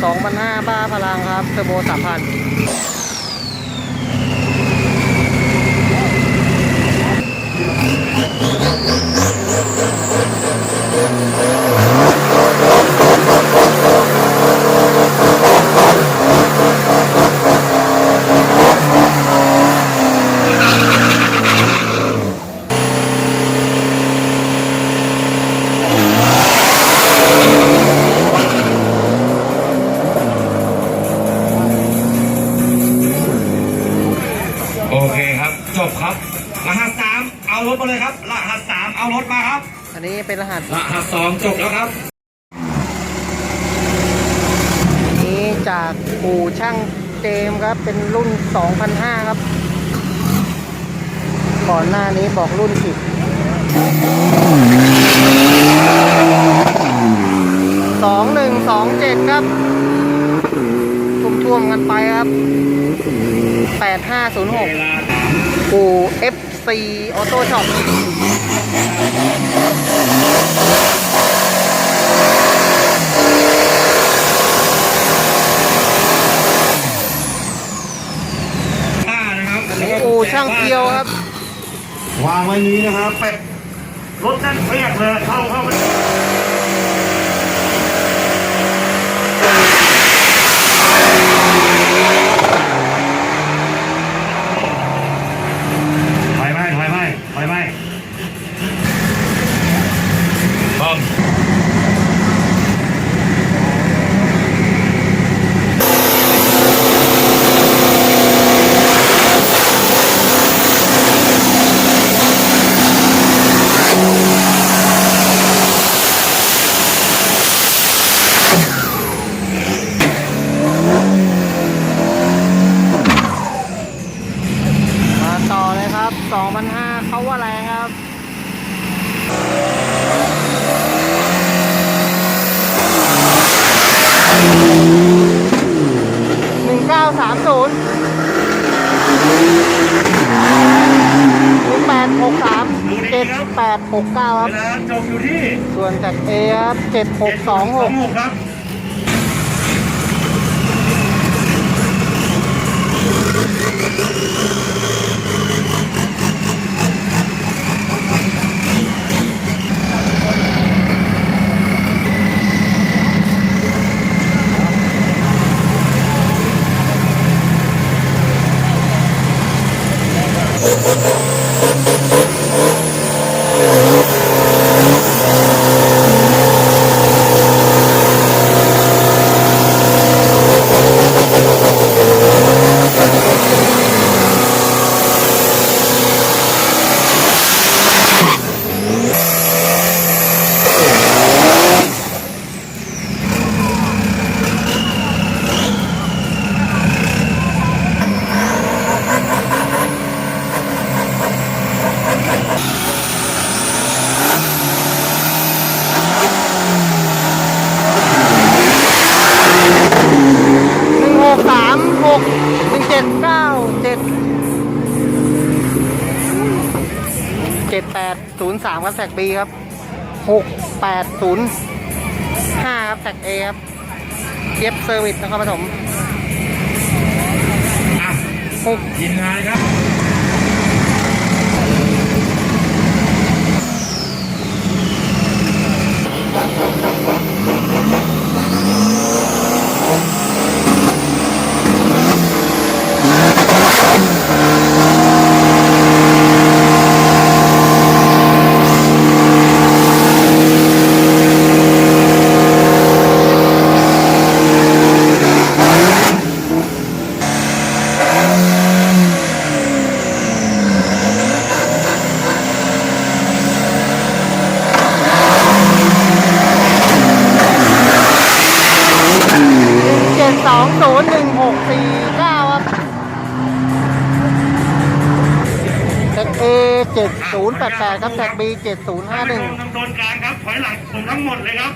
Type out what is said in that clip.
2,500บ้าพลังครับเทอร์โบ3,000 เคครับจบครับ รหัสสามเอารถมาเลยครับ รหัสสามเอารถมาครับ อันนี้เป็นรหัสรหัสสองจบแล้วครับ นี้จากอู่ช่างเจมส์ครับ เป็นรุ่น2,500ครับ ก่อนหน้านี้บอกรุ่นผิดสองหนึ่งสองเจ็ดครับทุ่มๆกันไปครับ แปดห้าศูนย์หกเวลาอู่ FC Auto Shop ห้านะครับอันนี้อู่ช่างเกียวครับ วางไว้นี้นะครับเป็ดรถแน่นเปียกเลยเข้าเข้าไป 8869 ครับ เวลาจบอยู่ที่ส่วนจาก A ครับ 7626ครับ แปดศูนย์สามครับแท็ก B ครับหกแปดศูนย์ห้าครับแท็กเอครับเย็บเซอร์วิสนะครัปฐมอะยินงาครับ 7088 ครับแท็ก B 7051 ทางตรงทางโดนกลางครับถอยหลังผมทั้งหมดเลยครับ